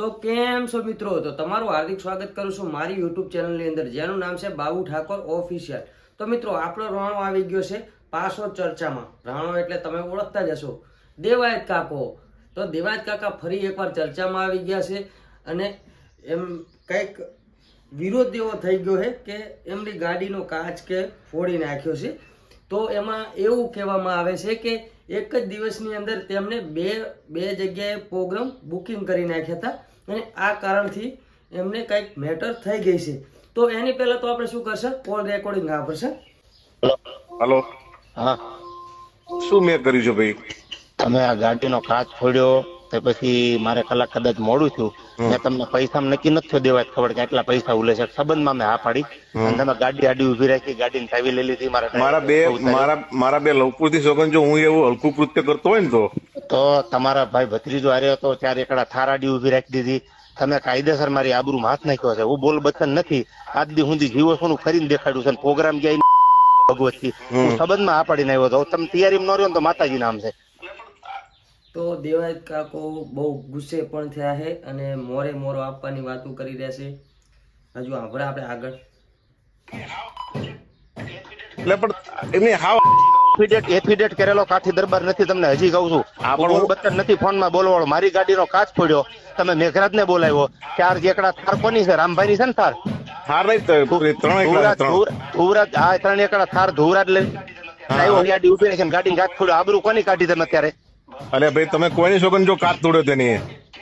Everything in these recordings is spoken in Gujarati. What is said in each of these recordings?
તો કેમ છો મિત્રો? તો તમારું હાર્દિક સ્વાગત કરું છું મારી યુટ્યુબ ચેનલની અંદર, જેનું નામ છે બાબુ ઠાકોર ઓફિશિયલ તો મિત્રો, આપણો રાણો આવી ગયો છે પાસો ચર્ચામાં. રાણો એટલે તમે ઓળખતા જ હશો. દેવાયત કાકો. તો દેવાયત કાકા ફરી એકવાર ચર્ચામાં આવી ગયા છે અને એમ કંઈક વિરોધ એવો થઈ ગયો છે કે એમની ગાડીનો કાચ કે ફોડી નાખ્યો છે. તો એમાં એવું કહેવામાં આવે છે કે એક જ દિવસની અંદર તેમને બે બે જગ્યાએ પ્રોગ્રામ બુકિંગ કરી નાખ્યા હતા અને આ કારણથી એમને કંઈક મેટર થઈ ગઈ છે. તો એની પહેલાં તો આપણે શું કરશે? કોલ રેકોર્ડિંગ વાપરશે. હલો. હા. શું મેં કર્યું છે ભાઈ? તમે આ ગાડીનો કાચ ફોડ્યો તે પછી મારે કલાક કદાચ મોડું થયું. મેં તમને પૈસા નક્કી નથી દેવાય ખબર કે આટલા પૈસા ઉલે છે. સંબંધમાં મેં હા પાડી. અને તમે ગાડી આડી ઊભી રાખી ગાડી ચાવી લઈ લીધી મારા મારા બે મારા મારા બે લવકુરથી સોગન જો હું એવું હલકું કૃત્ય કરતો હોય ને તો? તો તમારા ભાઈ ભત્રીજો આર્યો હતો ત્યારે એકડા થાર આડી ઊભી રાખી દીધી. તમે કાયદેસર મારી આબરૂ હાથ નાખ્યો છે. હું બોલ બચન નથી. આજ દી સુધી જીવો છું ફરીને દેખાડ્યું છે. પ્રોગ્રામ ગયા ભગવતથી. હું સંબંધમાં હા પાડીને આવ્યો હતો તમે તૈયારી ન રહ્યો તો માતાજી નામ છે. તો દેવાયત કાકો બહુ ગુસ્સે પણ થયા છે અને મોરે મોરો આપવાની વાતો કરી રહ્યા છે. હજુ આપણે આપણે આગળ. એટલે પણ એમની હાવ એફિડેટ એફિડેટ કરેલો કાઠી દરબાર નથી તમને હજી કહું છું. આ પણ હું- બચ્ચન નથી ફોનમાં બોલવાળો. મારી ગાડીનો કાચ ફોડ્યો. તમે મેઘરાજ ને બોલાવ્યો. ચાર જેકડા થાર કોની છે? રામભાઈ ની છે ને થાર? થાર નહીં તો ત્રણ એકલા ધુવરાજ ધુવરાજ આ ત્રણ એકડા થાર ધુવરાજ લઈ આવ્યો ગાડી ઊભી રાખીને ગાડી કાચ ફોડ્યો. આબરૂ કોની કાઢી તમે અત્યારે? અરે ભાઈ તમે કોઈની સોગન જો કાચ તોડ્યો તેની.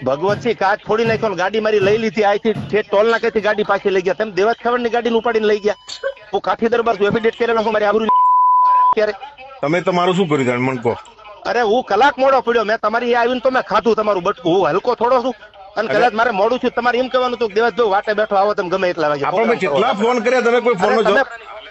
ભગવતસિંહ કાચ ફોડી નાખ્યો ગાડી મારી લઈ લીધી. અહીંથી ઠેઠ ટોલ નાકેથી ગાડી પાછી લઈ ગયા. તમે દેવાજ ખબરની ગાડી ઉપાડીને લઈ ગયા. હું કાઠી દરબાર છું એફિડેટ કરેલો છું મારી આબરૂ ત્યારે. તમે તમારું શું કર્યું મને કહો. અરે હું કલાક મોડો પડ્યો. મેં તમારી આવીને તો મેં ખાધું તમારું બટકું હું હલકો થોડો છું. અને કદાચ મારે મોડું છું તમારે એમ કહેવાનું હતું કે દેવાજભાઈ વાટે બેઠો આવો તમે ગમે એટલા વાગે આપણે કેટલા ફોન કર્યા? તમે કોઈ ફોન તમે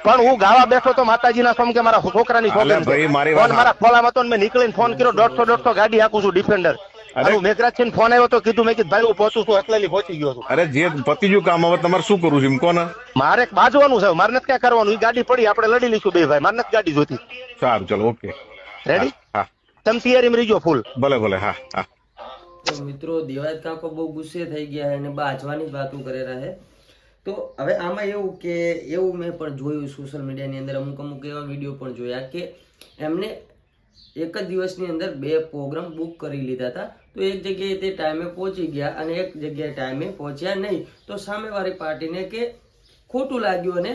પણ હું ગાવા બેઠો તો માતાજીના સમ કે મારા છોકરાની છોકરી ભાઈ, મારી ફોન વાત મારા ખોલામાં હતો મેં નીકળીને ફોન કર્યો દોઢસો દોઢસો ગાડી હાકું છું ડિફેન્ડર. અરે. મેઘરાજ છે ફોન આવ્યો તો કીધું મેં કીધું ભાઈ હું પહોંચું છું એટલે પહોંચી ગયો છું. અરે જે પતિજુ કામ હવે તમારે શું કરવું છે કોને? મારે બાજવાનું છે મારે નથી ક્યાં કરવાનું એ ગાડી પડી આપણે લડી લઈશું બે ભાઈ મારે નથી ગાડી જોતી સારું ચલો ઓકે. રેડી હા તમે તૈયારીમાં રહીજો ફૂલ. ભલે ભલે હા હા. મિત્રો દેવાયત કાકો બહુ ગુસ્સે થઈ ગયા અને બાજવાની જ વાતો કરે રહ્યા છે તો હવે આમાં એવું કે, એવું મેં પણ જોયું સોશિયલ મીડિયાની અંદર. અમુક અમુક એવા વીડિયો પણ જોયા કે એમને એક જ દિવસની અંદર બે પ્રોગ્રામ બુક કરી લીધા હતા. તો એક જગ્યાએ તે ટાઈમે પહોંચી ગયા અને એક જગ્યાએ ટાઈમે પહોંચ્યા નહીં. તો સામેવાળી પાર્ટીને કે ખોટું લાગ્યું અને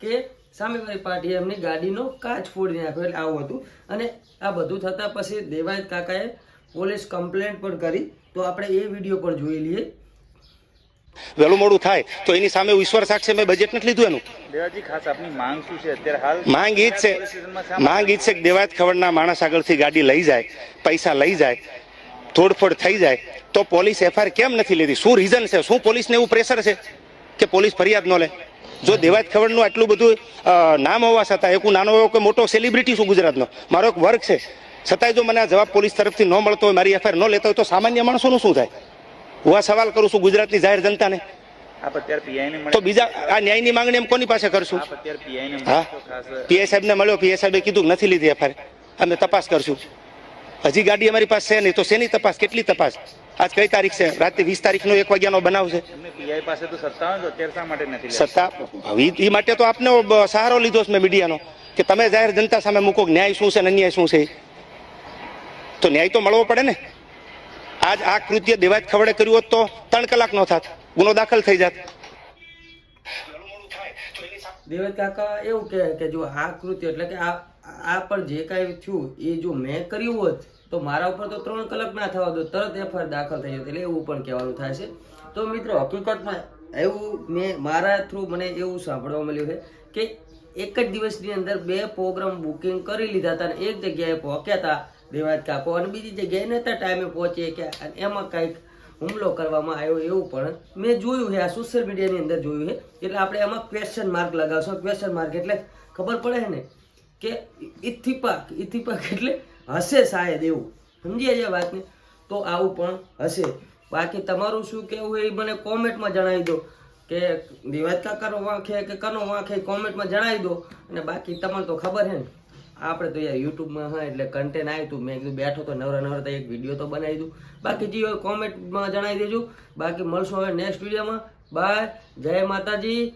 કે સામેવાળી પાર્ટીએ એમની ગાડીનો કાચ ફોડી નાખ્યો એટલે આવું હતું. અને આ બધું થતાં પછી દેવાયત કાકાએ પોલીસ કમ્પ્લેન્ટ પણ કરી. તો આપણે એ વીડિયો પણ જોઈ લઈએ. વહેલું મોડું થાય. તો એની સામે ઈશ્વર સાક્ષી મેં બજેટ નથી લીધું એનું. દેવાજી ખાસ આપની માંગ શું છે? અત્યારે હાલ માંગ ઈ જ છે. માંગ ઈ જ છે કે દેવાયત ખવડના માણસ આગળથી ગાડી લઈ જાય પૈસા લઈ જાય તોડફોડ થઈ જાય. તો પોલીસ એફઆઈઆર કેમ નથી લેતી શું રીઝન છે? શું પોલીસને એવું પ્રેશર છે કે પોલીસ ફરિયાદ ન લે? જો દેવાયત ખવડનું આટલું બધું નામ હોવા છતાં એક હું નાનો એવો કે મોટો સેલિબ્રિટી છું ગુજરાતનો મારો એક વર્ગ છે. છતાંય જો મને આ જવાબ પોલીસ તરફથી ન મળતો હોય મારી એફઆઈઆર ન લેતા હોય તો સામાન્ય માણસોનું શું થાય? હું આ સવાલ કરું છું ગુજરાતની જાહેર જનતાને? તો બીજા આ ન્યાયની માંગણી એમ કોની પાસે કરશું? હા? પીઆઈ મળ્યો પીઆઈ સાહેબે કીધું નથી લીધી એફઆઈઆર અમે તપાસ કરશું. હજી ગાડી અમારી પાસે છે નહીં તો શેની તપાસ? કેટલી તપાસ? આજ કઈ તારીખ છે? રાતે વીસ તારીખનો એક વાગ્યાનો બનાવ છે. સત્તા એ માટે તો આપને સહારો લીધો છે મેં મીડિયાનો કે તમે જાહેર જનતા સામે મૂકો ન્યાય શું છે અને અન્યાય શું છે તો ન્યાય તો મળવો પડે ને? આજ આ કૃત્ય દેવાજ ખવડે કર્યું હોત તો ત્રણ કલાક નો થાત. ગુનો દાખલ થઈ જાત. દેવત કાકા, એવું કહે કે જો આ કૃત્ય એટલે કે આ આ પણ જે કાંઈ થયું, એ જો મેં કર્યું હોત, તો મારા ઉપર તો ત્રણ કલાક ના થવા દો, તરત એફઆઈઆર દાખલ થઈ જતી, એટલે એવું પણ કહેવાનું થાય છે. તો મિત્રો, હકીકતમાં એવું મેં, મારા થ્રુ મને એવું સાંભળવા મળ્યું છે કે એક જ દિવસની અંદર બે પ્રોગ્રામ બુકિંગ કરી લીધા હતા અને એક જગ્યાએ પહોંચ્યા હતા. દેવાજ કાપો. અને બીજી જગ્યાએ નહોતા ટાઈમે પહોંચે કે એમાં કંઈક હુમલો કરવામાં આવ્યો એવું પણ મેં જોયું છે, આ સોશિયલ મીડિયાની અંદર જોયું છે. એટલે આપણે એમાં ક્વેશ્ચન માર્ક લગાવશો. ક્વેશ્ચન માર્ક એટલે ખબર પડે ને કે ઇથિપાક ઇથિપાક એટલે હશે શાયદ એવું. સમજીએ છે વાતને? તો આવું પણ હશે. બાકી તમારું શું કહેવું એ મને કોમેન્ટમાં જણાવી દો. કે દિવાજ કાકાનો વાંખે કે કનો વાંખે કોમેન્ટમાં જણાવી દો. અને બાકી તમને તો ખબર છે ને. આપણે તો યાર યુટ્યુબમાં, હા, એટલે કન્ટેન્ટ આવ્યું હતું મેં કીધું બેઠો તો નવરા નવરા એક વીડિયો તો બનાવી દઉં. બાકી જે કોમેન્ટમાં જણાવી દેજો. બાકી મળશું હવે નેક્સ્ટ વિડીયોમાં બાય જય માતાજી.